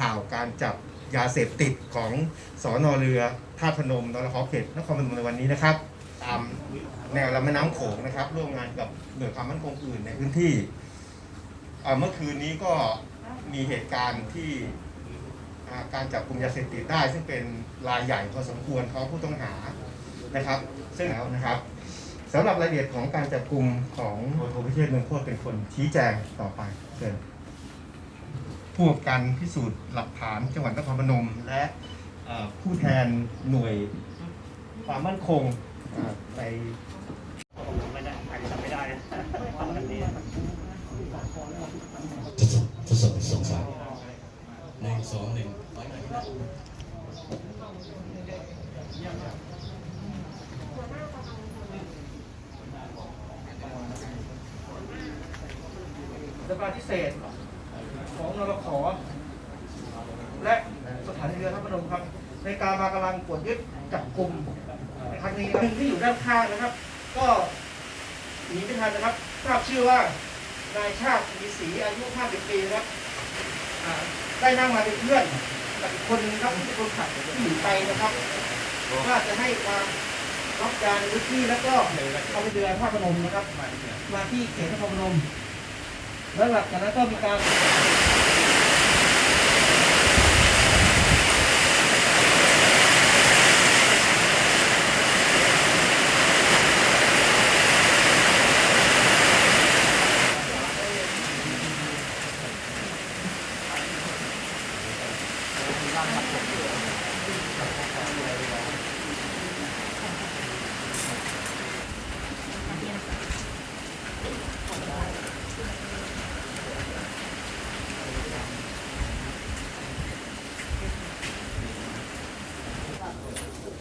ข่าวการจับยาเสพติดของสอนอเรือท่าพนมนรขอเขตนครพนมในวันนี้นะครับ ตามแนวลำแม่น้ำโขงนะครับ ร่วมงานกับหน่วยความมั่นคงอื่นในพื้นที่เมื่อคืนนี้ก็มีเหตุการณ์ที่การจับกลุ่มยาเสพติดได้ ซึ่งเป็นรายใหญ่พอสมควรเขาผู้ต้องหานะครับ ซึ่งแล้วนะครับสำหรับรายละเอียดของการจับกลุ่มของโทพิเชษเมืองโคตรเป็นคนชี้แจงต่อไปเชิญ ผู้กับการพิสูจน์หลักฐานจังหวัดนครพนม และเอ่อผู้แทนหน่วยความมั่นคงเอ่อใน ไม่ได้อาจจะทำไม่ได้นะทำแบบนี้ทดสอบทดสอบสองสามหนึ่งสองหนึ่งสภาพิเศษ ของนรขอและสถานีเรือพระพนมครับ ในการมากำลังกวดยึดจับกลุ่มในครั้งนี้ครับที่อยู่ด้านข้างนะครับ ก็หนีไม่ทันนะครับทราบชื่อว่านายชาติมีศรีอายุ 50 ปีนะครับได้นั่งมาเป็นเพื่อนกับอีกคนนึงครับที่เป็นคนขับที่หนีไปนะครับว่าจะให้ความรับการในพื้นที่แล้วก็เอาไปเรือพระพนมนะครับ มาที่เขตนครพนม แล้วหลังจากนั้นก็มีการ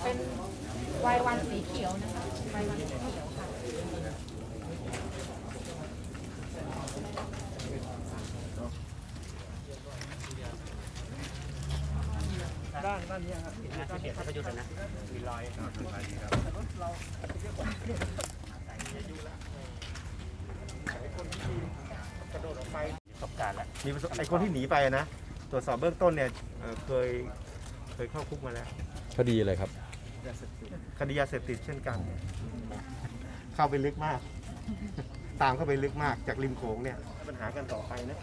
เป็น วายวันสีเขียวนะคะวายวันสีเขียวค่ะ ด้านด้านนี้ครับน่าจะเปลี่ยนท่าประยุทธ์นะ มีรอยกระโดดออกไปประสบการณ์แล้วมีประสบไอ้คนที่หนีไปอะนะ ตรวจสอบเบื้องต้นเนี่ยเอ่อเคยเคยเข้าคุกมาแล้ว คดีอะไรครับ คดียาเสพติดเช่นกัน เข้าไปลึกมาก ตามเข้าไปลึกมากจากริมโขงเนี่ยปัญหากันต่อไปนะ